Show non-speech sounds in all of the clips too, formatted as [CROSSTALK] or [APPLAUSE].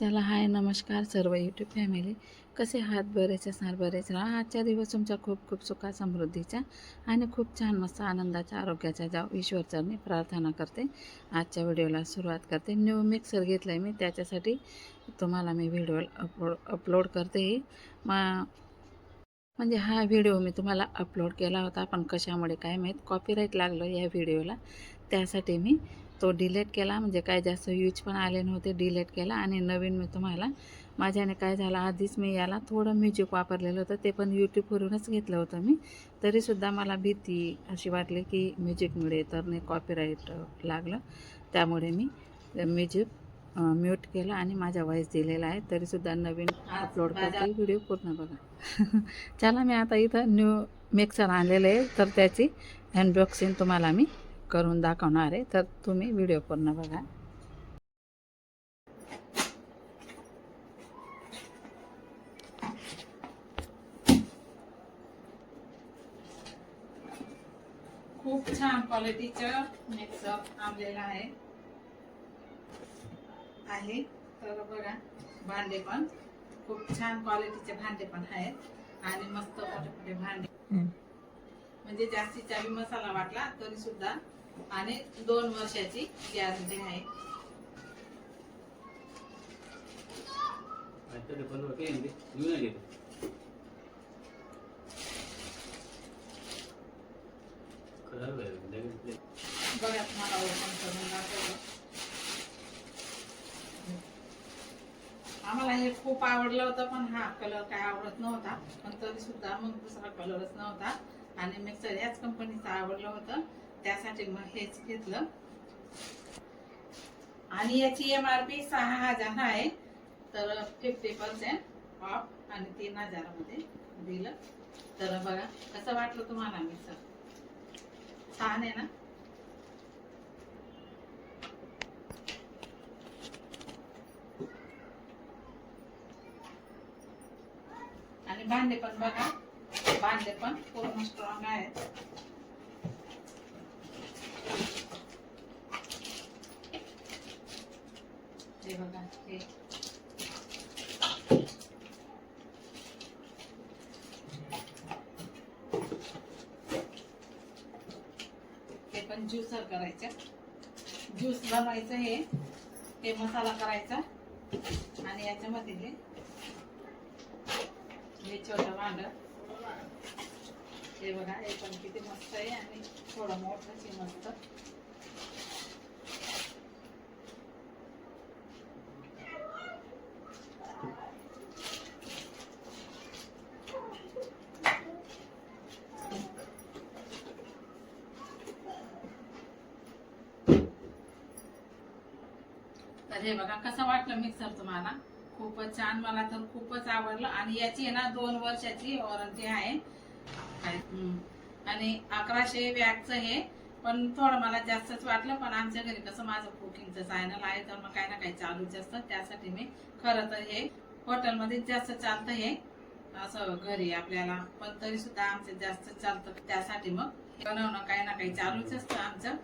चला हाय नमस्कार सर्व यूट्यूब फॅमिली कसे हात बरेच असणार बरेच राहा. आजचा दिवस तुमचा खूप खूप सुखा समृद्धीचा आणि खूप छान मस्त आनंदाच्या आरोग्याच्या जाव ईश्वरचरणी प्रार्थना करते. आजच्या व्हिडिओला सुरुवात करते. न्यू मिक्सर घेतलं आहे मी. त्याच्यासाठी तुम्हाला मी व्हिडिओ अपलोड अपलोड करते. मा म्हणजे हा व्हिडिओ मी तुम्हाला अपलोड केला होता. पण कशामुळे काय माहीत? कॉपीराईट लागलं या व्हिडिओला त्यासाठी मी तो डिलेट केला म्हणजे काय जास्त यूज पण आले नव्हते डिलेट केला. आणि नवीन मी तुम्हाला माझ्याने काय झालं आधीच मी याला थोडं म्युझिक वापरलेलं होतं ते पण यूट्यूबवरूनच घेतलं होतं मी. तरीसुद्धा मला भीती अशी वाटली की म्युझिकमुळे तर नाही कॉपीराईट लागलं. त्यामुळे मी म्युझिक म्यूट केलं आणि माझा वॉईस दिलेला आहे. तरीसुद्धा नवीन अपलोड करते व्हिडिओ पूर्ण बघा. [LAUGHS] चला मी आता इथं न्यू मिक्सर आणलेलं आहे. तर त्याची अनबॉक्सिंग तुम्हाला मी करून दाखवणार आहे. तर तुम्ही व्हिडिओ पूर्ण बघा. खूप छान क्वालिटीचं मिक्सर आणलेलं आहे. आहे. तर बघा भांडे पण. खूप छान क्वालिटीचे भांडे पण आहेत. आणि मस्त मोठे मोठे भांडे. म्हणजे जास्तीत जास्त मसाला वाटला तरी सुद्धा आणि दोन वर्षाची गॅरंटी आहे. बघा तुम्हाला ओपन करून दाखवलं. आम्हाला हे खूप आवडलं होतं पण हा कलर काय आवडत नव्हता. पण तरी सुद्धा मग दुसरा कलरच नव्हता. आणि मिक्सर याच कंपनीचं आवडलं होतं. त्यासाठी मग हेच घेतलं. आणि याची एम आर पी सहा हजार आहे. तर फिफ्टी पर्सेंट ऑफ आणि तीन हजारामध्ये दिलं. तर बघा कसं वाटलं तुम्हाला मिक्सर छान आहे ना? आणि भांडे पण बघा. भांडे पण पूर्ण स्ट्रॉंग आहेत. हे बघा हे. हे पण ज्यूसर करायचं. ज्यूस बनवायचं हे ते मसाला करायचा. आणि याच्यामध्ये हे हे छोटं भांड हे बघा हे पण किती मस्त आहे आणि थोडं मोठं मस्त तर हे बघा कसं वाटलं तुम्हाला. खूपच छान. मला तर खूपच आवडलं. आणि याची आहे ना दोन वर्षाची वॉरंटी आहे. आणि अकराशे बॅगचं हे पण थोडं मला जास्तच वाटलं पण आमच्या घरी कसं माझं कुकिंगचं चॅनल आहे तर मग काही ना काही चालूच असतं. त्यासाठी मी खरं तर हे हॉटेलमध्ये जास्त चालतं हे असं घरी आपल्याला. पण तरी सुद्धा आमचं जास्त चालतं त्यासाठी मग बनवणं काही ना काही चालूच असतं आमचं.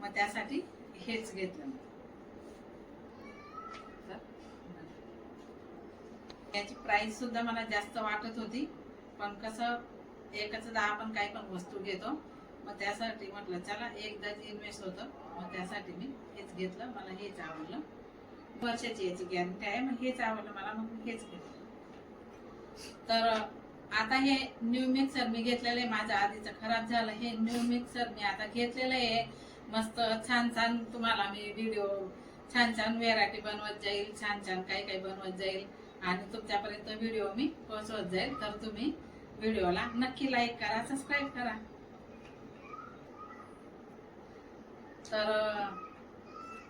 मग त्यासाठी हेच घेतलं मी. तर, याची प्राइस सुद्धा मला जास्त वाटत होती. पण कसं एकच दहा आपण काही पण वस्तू घेतो मग त्यासाठी म्हटलं चला एकदाच इन्व्हेस्ट होतं. मग त्यासाठी मी हेच घेतलं मला हेच आवडलं. वर्षाची याची गॅरंटी आहे मग हेच आवडलं मला मग हेच घेतलं. तर आता हे न्यू मिक्सर मी घेतलेलं आहे माझं आधीचं खराब झालं हे न्यू मिक्सर मी आता घेतलेलं आहे. मस्त छान छान तुम्हाला मी व्हिडिओ छान छान व्हेरायटी बनवत जाईल छान छान काही काही बनवत जाईल. आणि तुमच्यापर्यंत व्हिडिओ मी पोहोचवत जाईल. तर तुम्ही व्हिडिओला नक्की लाईक करा सबस्क्राईब करा. तर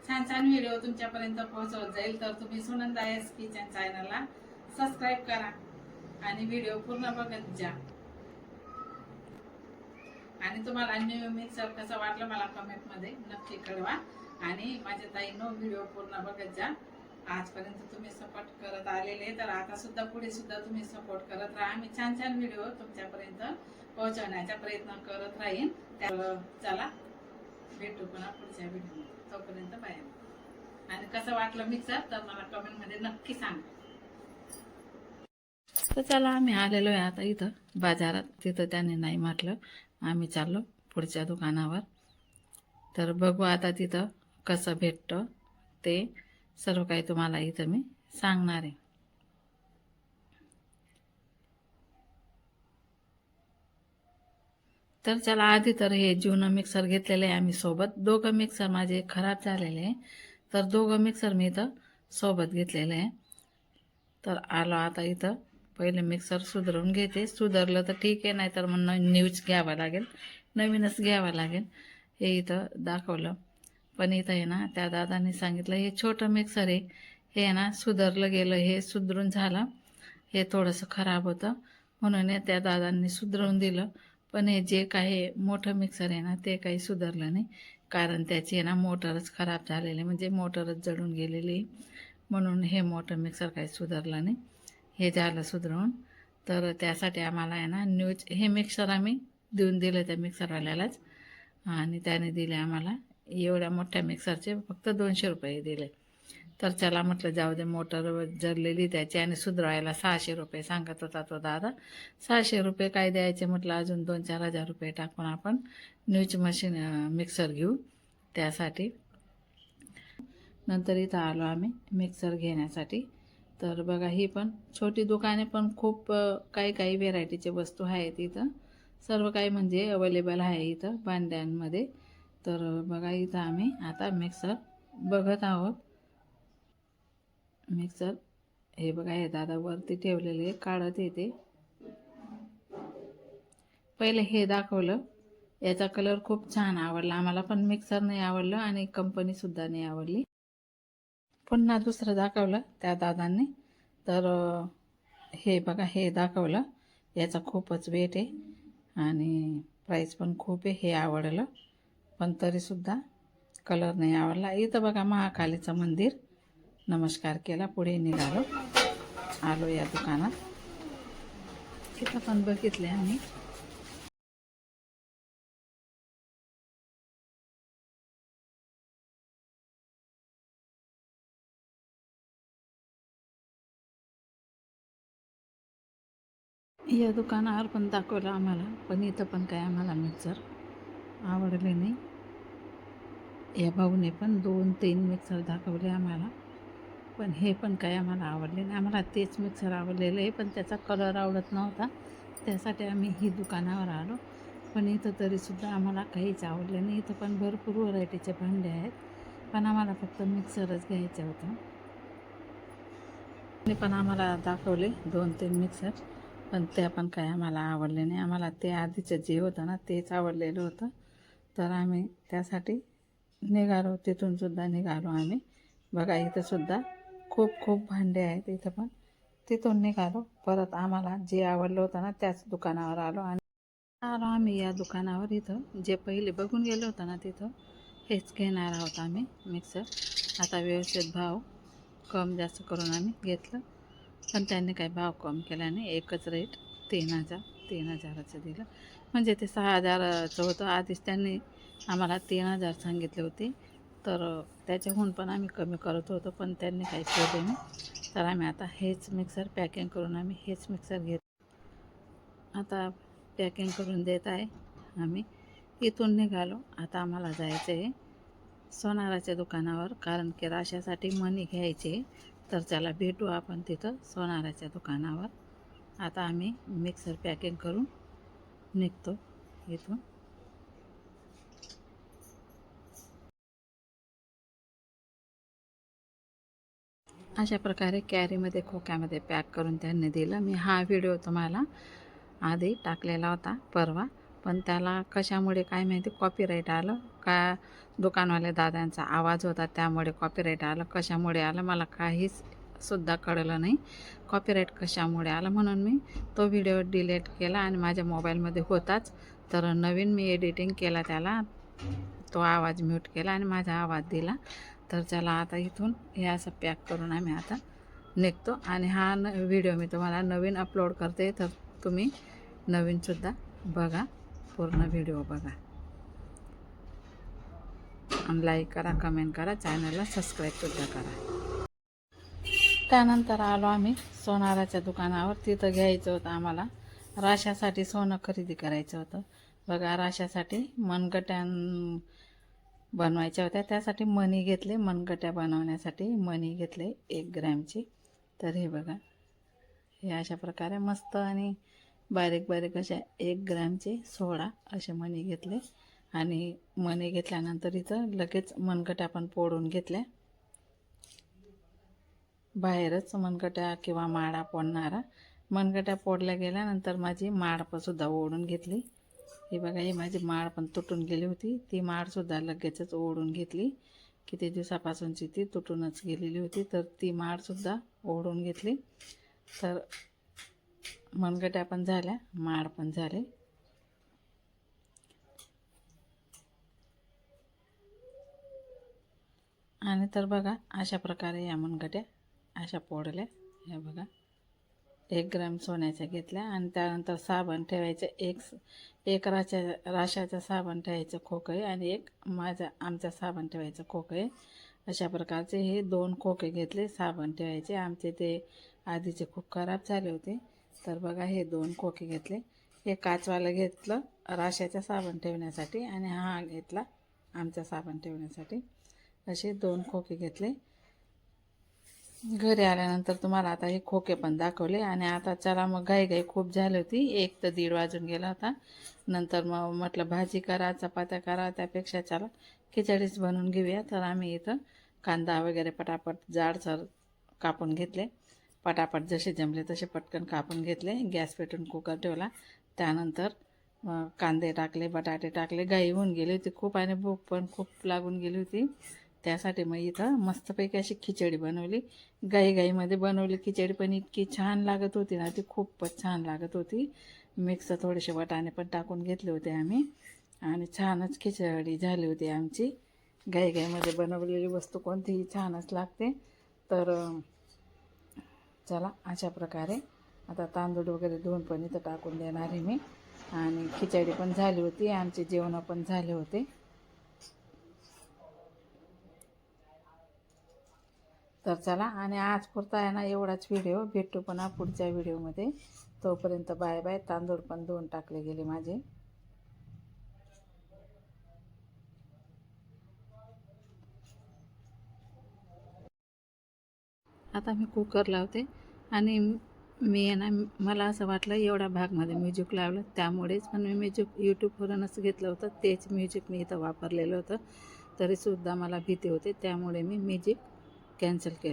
छान छान व्हिडिओ तुमच्यापर्यंत पोहोचवत जाईल. तर तुम्ही सुनंदा एस किचन चॅनलला सबस्क्राईब करा आणि व्हिडिओ पूर्ण बघत जा. आणि तुम्हाला न्यू मिक्सर कसं वाटलं मला कमेंटमध्ये नक्की कळवा आणि माझ्या ताईनो व्हिडिओ पूर्ण बघत जा. आजपर्यंत तुम्ही सपोर्ट करत आलेले तर आता सुद्धा पुढे सुद्धा तुम्ही सपोर्ट करत राहा. मी छान छान व्हिडिओ तुमच्यापर्यंत पोहोचवण्याचा प्रयत्न करत राहीन. तर चला भेटू पुन्हा पुढच्या व्हिडिओ तोपर्यंत बाय आणि कसं वाटलं मिक्सर तर मला कमेंटमध्ये नक्की सांग. तर चला आम्ही आलेलो आहे आता इथं. बाजारात. तिथं त्याने नाही म्हटलं. आम्ही चाललो पुढच्या दुकानावर. तर बघू आता तिथं कसं भेटतं ते. सर्व काही तुम्हाला इथं मी सांगणार आहे. तर चला आधी तर हे जुनं मिक्सर घेतलेलं आहे आम्ही सोबत. दोघं मिक्सर माझे खराब झालेले आहे. तर दोघं मिक्सर मी इथं सोबत घेतलेले आहे. तर आलो आता इथं. पहिले मिक्सर सुधारून घेते. सुधारलं तर ठीक आहे नाही तर मग न्यूज घ्यावा लागेल. नवीनच घ्यावा लागेल. हे इथं दाखवलं. पण इथं आहे ना त्या दादांनी सांगितलं हे छोटं मिक्सर आहे. हे आहे ना सुधारलं गेलं हे सुधरून झालं. हे थोडंसं खराब होतं. म्हणून हे त्या दादांनी सुधरवून दिलं. पण हे जे काही मोठं मिक्सर आहे ना ते काही सुधारलं नाही. कारण त्याची आहे ना मोटरच खराब झालेली आहे, म्हणजे मोटरच जळून गेलेली म्हणून हे मोठं मिक्सर काही सुधारलं नाही. हे झालं सुधरवून तर त्यासाठी आम्हाला आहे ना न्यूज हे मिक्सर आम्ही देऊन दिलं त्या मिक्सरवाल्यालाच आणि त्याने दिले आम्हाला. एवढ्या मोठ्या मिक्सरचे फक्त दोनशे रुपये दिले. तर त्याला म्हटलं जाऊ दे मोटर जरलेली त्याची आणि सुधरवायला सहाशे रुपये सांगत होता तो दादा. सहाशे रुपये काय द्यायचे म्हटलं अजून दोन चार हजार रुपये टाकून आपण न्यूज मशीन मिक्सर घेऊ त्यासाठी. नंतर इथं आलो आम्ही मिक्सर घेण्यासाठी. तर बघा ही पण छोटी दुकाने पण खूप काही काही व्हेरायटीचे वस्तू आहेत इथं. सर्व काही म्हणजे अवेलेबल आहे इथं भांड्यांमध्ये. तर बघा इथं आम्ही आता मिक्सर बघत आहोत. मिक्सर हे बघा हे दादा वरती ठेवलेले काढत येते. पहिले हे दाखवलं. याचा कलर खूप छान आवडला. आम्हाला पण मिक्सर नाही आवडलं आणि कंपनीसुद्धा नाही आवडली. पुन्हा दुसरं दाखवलं त्या दादांनी. तर हे बघा हे दाखवलं. याचा खूपच वेट आहे आणि प्राईस पण खूप आहे हे आवडलं. पण तरीसुद्धा कलर नाही आवडला. इथं बघा महाकालीचं मंदिर. नमस्कार केला पुढे निघालो. आलो या दुकानात. इथं पण बघितले आम्ही. या दुकानावर पण दाखवलं आम्हाला पण इथं पण काय आम्हाला मिक्सर. आवडले नाही. या भाऊने पण दोन तीन मिक्सर दाखवले आम्हाला. पण हे पण काय आम्हाला आवडले नाही. आम्हाला तेच मिक्सर आवडलेलं आहे पण त्याचा कलर आवडत नव्हता. त्यासाठी आम्ही ही दुकानावर आलो. पण इथं तरीसुद्धा आम्हाला काहीच आवडले नाही. इथं पण भरपूर व्हरायटीचे भांडे आहेत. पण आम्हाला फक्त मिक्सरच घ्यायचं होतं. आणि पण आम्हाला दाखवले दोन तीन मिक्सर पण त्या पण काही आम्हाला आवडले नाही. आम्हाला ते आधीचं जे होतं ना तेच आवडलेलं होतं. तर आम्ही त्यासाठी निघालो. तिथून सुद्धा निघालो आम्ही. बघा इथं सुद्धा खूप खूप भांडे आहेत इथं पण. तिथून निघालो. परत आम्हाला जे आवडलं होतं ना त्याच दुकानावर आलो आणि आलो आम्ही या दुकानावर इथं. जे पहिले बघून गेलो होतं ना तिथं हेच घेणार आहोत आम्ही मिक्सर. आता व्यवस्थित भाव कम जास्त करून आम्ही घेतलं. पण त्यांनी काही भाव कम केला नाही. एकच रेट तीन हजार. तीन हजाराचं दिलं. म्हणजे ते सहा हजाराचं होतं. आधीच त्यांनी आम्हाला तीन हजार सांगितले होते. तर त्याच्याहून पण आम्ही कमी करत होतो पण त्यांनी काही केले नाही. तर आम्ही आता हेच मिक्सर पॅकिंग करून आम्ही हेच मिक्सर घेत आता पॅकिंग करून देत आहे आम्ही. इथून निघालो. आता आम्हाला जायचं आहे सोनाराच्या दुकानावर कारण की राशासाठी मनी घ्यायचे तर त्याला भेटू आपण तिथं सोनाराच्या दुकानावर. आता आम्ही मिक्सर पॅकिंग करून निघतो इथून. अशा प्रकारे कॅरीमध्ये खोक्यामध्ये पॅक करून त्यांनी दिलं. मी हा व्हिडिओ तुम्हाला आधी टाकलेला होता परवा. पण त्याला कशामुळे काय माहिती कॉपीराईट आलं. का दुकानवाल्या दादांचा आवाज होता त्यामुळे कॉपीराईट आलं. कशामुळे आलं मला काहीच सुद्धा कळलं नाही. कॉपीराईट कशामुळे आला म्हणून मी तो व्हिडिओ डिलीट केला आणि माझ्या मोबाईलमध्ये होताच. तर नवीन मी एडिटिंग केला त्याला. तो आवाज म्यूट केला आणि माझा आवाज दिला. तर चला आता इथून हे असं पॅक करून आम्ही आता निघतो. आणि हा न व्हिडिओ मी तुम्हाला नवीन अपलोड करते. तर तुम्ही नवीनसुद्धा बघा. पूर्ण व्हिडिओ बघा. आणि लाईक करा कमेंट करा. चॅनलला सबस्क्राईबसुद्धा करा. त्यानंतर आलो आम्ही सोनाराच्या दुकानावर. तिथं घ्यायचं होतं आम्हाला. राशासाठी सोनं खरेदी करायचं होतं. बघा राशासाठी मनगट्या बनवायच्या होत्या. त्यासाठी मणी घेतले. मनगट्या बनवण्यासाठी मणी घेतले एक ग्रॅमची. तर हे बघा हे अशा प्रकारे मस्त आणि बारीक बारीक अशा एक ग्रॅमचे सोळा असे मणी घेतले. आणि मणी घेतल्यानंतर इथं लगेच मनगट्या पण पोडून घेतल्या. बाहेरच मनगट्या किंवा माडा पोडणारा मनगट्या पोडल्या गेल्यानंतर माझी माड पण सुद्धा ओढून घेतली. हे बघा ही माझी माळ पण तुटून गेली होती. ती माळसुद्धा लगेचच ओढून घेतली. किती दिवसापासूनची ती तुटूनच गेलेली होती. तर ती माळसुद्धा ओढून घेतली. तर मनगट्या पण झाल्या माळ पण झाले. आणि तर बघा अशा प्रकारे या मनगट्या अशा पोडल्या. ह्या बघा. एक ग्रॅम सोन्याच्या घेतल्या आणि त्यानंतर साबण ठेवायचं. एक एक राशा राशाचं साबण ठेवायचं खोकं आणि एक माझ्या आमचा साबण ठेवायचं खोकं आहे अशा प्रकारचे हे दोन खोके घेतले साबण ठेवायचे. आमचे ते आधीचे खूप खराब झाले होते. तर बघा हे दोन खोके घेतले. हे काचवालं घेतलं राशाचा साबण ठेवण्यासाठी आणि हा घेतला आमचा साबण ठेवण्यासाठी. असे दोन खोके घेतले. घरी आल्यानंतर तुम्हाला आता हे खोके पण दाखवले. आणि आता चला मग घाई घाई खूप झाली होती. एक तर दीड वाजून गेला होता. नंतर मग म्हटलं भाजी करा चपात्या करा त्यापेक्षा चला खिचडीच बनवून घेऊया. तर आम्ही इथं कांदा वगैरे पटापट जाडसर कापून घेतले. पटापट जसे जमले तसे पटकन कापून घेतले. गॅस पेटून कुकर ठेवला. त्यानंतर कांदे टाकले बटाटे टाकले. गाई होऊन गेली होती खूप आणि भूक पण खूप लागून गेली होती. त्यासाठी मग इथं मस्तपैकी अशी खिचडी बनवली. गाईगाईमध्ये बनवली खिचडी पण इतकी छान लागत होती ना ती खूपच छान लागत होती. मिक्स थोडेसे वाटाणे पण टाकून घेतले होते आम्ही. आणि छानच खिचडी झाली होती आमची. गाईगाईमध्ये बनवलेली वस्तू कोणतीही छानच लागते. तर चला अशा प्रकारे. आता तांदूळ वगैरे धुवून पण इथं टाकून देणार आहे मी. आणि खिचडी पण झाली होती. आमचे जेवणं पण झाले होते. तर चला आणि आज पुरता आहे ना एवढाच व्हिडिओ भेटू पण पुढच्या व्हिडिओमध्ये तोपर्यंत बाय बाय तांदूळ पण धुवून टाकले गेले माझे. आता मी कुकर लावते. आणि मी आहे ना मला असं वाटलं एवढ्या भागमध्ये म्युझिक लावलं. त्यामुळेच पण मी म्युझिक यूट्यूबवरूनच घेतलं होतं. तेच म्युझिक मी इथं वापरलेलं होतं. तरीसुद्धा मला भीती होते. त्यामुळे मी म्युझिक कॅन्सल केलं.